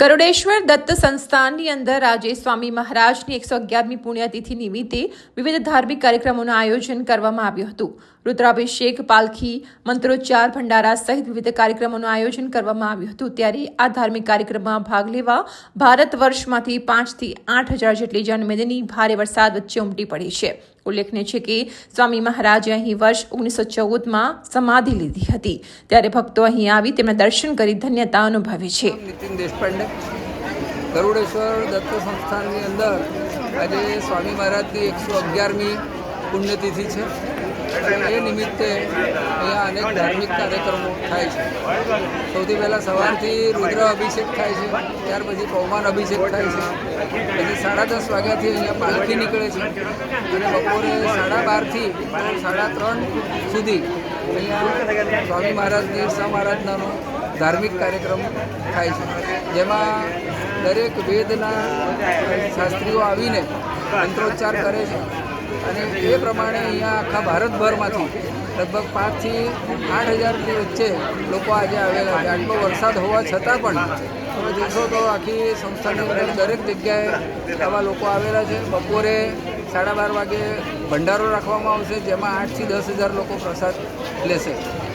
ગરુડેશ્વર દત્ત સંસ્થાનની અંદર આજે સ્વામી મહારાજની એકસો અગિયારમી પુણ્યતિથિ નિમિત્તે વિવિધ ધાર્મિક કાર્યક્રમોનું આયોજન કરવામાં આવ્યું હતું. રુદ્રાભિષેક, પાલખી, મંત્રોચ્ચાર, ભંડારા સહિત વિવિધ કાર્યક્રમોનું આયોજન કરવામાં આવ્યું હતું. ત્યારે આ ધાર્મિક કાર્યક્રમમાં ભાગ લેવા ભારત વર્ષમાંથી પાંચથી આઠ હજાર જેટલી જનમેદની ભારે વરસાદ વચ્ચે ઉમટી પડી છે. ઉલ્લેખનીય છે કે સ્વામી મહારાજે અહીં વર્ષ ઓગણીસો ચૌદમાં સમાધિ લીધી હતી. ત્યારે ભક્તો અહીં આવી તેમના દર્શન કરી ધન્યતા અનુભવે છે. નીતિન દેશપાંડે. ગરુડેશ્વર દત્ત સંસ્થાનની અંદર આજે સ્વામી મહારાજની એકસો અગિયારમી પુણ્યતિથિ છે. એ નિમિત્તે અહીંયા અનેક ધાર્મિક કાર્યક્રમો થાય છે. સૌથી પહેલાં સવારથી રુદ્ર અભિષેક થાય છે, ત્યાર પછી પૌમાન અભિષેક થાય છે. પછી સાડા દસ વાગ્યાથી અહીંયા પાલખી નીકળે છે. અને બપોરે સાડા બારથી સાડા ત્રણ સુધી અહીંયા સ્વામી મહારાજની સમારાધનાનો ધાર્મિક કાર્યક્રમ થાય છે. જેમાં દરેક વેદના શાસ્ત્રીઓ આવીને મંત્રોચ્ચાર કરે છે. અને એ પ્રમાણે અહીંયા આખા ભારતભરમાંથી લગભગ પાંચથી આઠ હજારની વચ્ચે લોકો આજે આવેલા છે. આટલો વરસાદ હોવા છતાં પણ તમે જોશો તો આખી સંસ્થાની અંદર દરેક જગ્યાએ આવા લોકો આવેલા છે. બપોરે સાડા બાર વાગે ભંડારો રાખવામાં આવશે, જેમાં આઠથી દસ હજાર લોકો પ્રસાદ લેશે.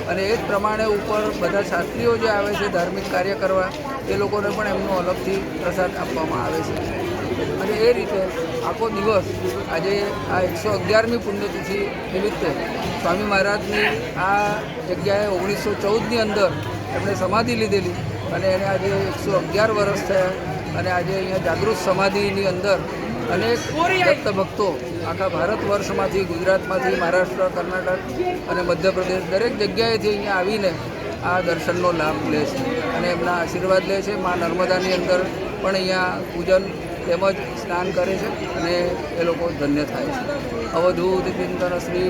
અને એ જ પ્રમાણે ઉપર બધા શાસ્ત્રીઓ જે આવે છે, ધાર્મિક કાર્ય કરવા, એ લોકોને પણ એમનો અલગથી પ્રસાદ આપવામાં આવે છે. અને એ રીતે આખો દિવસ આજે આ એકસો અગિયારમી પુણ્યતિથિ નિમિત્તે સ્વામી મહારાજની આ જગ્યાએ ઓગણીસો ચૌદની અંદર એમણે સમાધિ લીધેલી અને એને આજે એકસો અગિયાર વર્ષ થયા અને આજે અહીંયા જાગૃત સમાધિની અંદર અનેક દત્ત ભક્તો આખા ભારત વર્ષમાંથી, ગુજરાતમાંથી, મહારાષ્ટ્ર, કર્ણાટક અને મધ્યપ્રદેશ દરેક જગ્યાએથી અહીંયા આવીને આ દર્શનનો લાભ લે છે અને એમના આશીર્વાદ લે છે. મા નર્મદાની અંદર પણ અહીંયા પૂજન તેમજ સ્નાન કરે છે અને એ લોકો ધન્ય થાય છે. અવધૂત ચિંતન શ્રી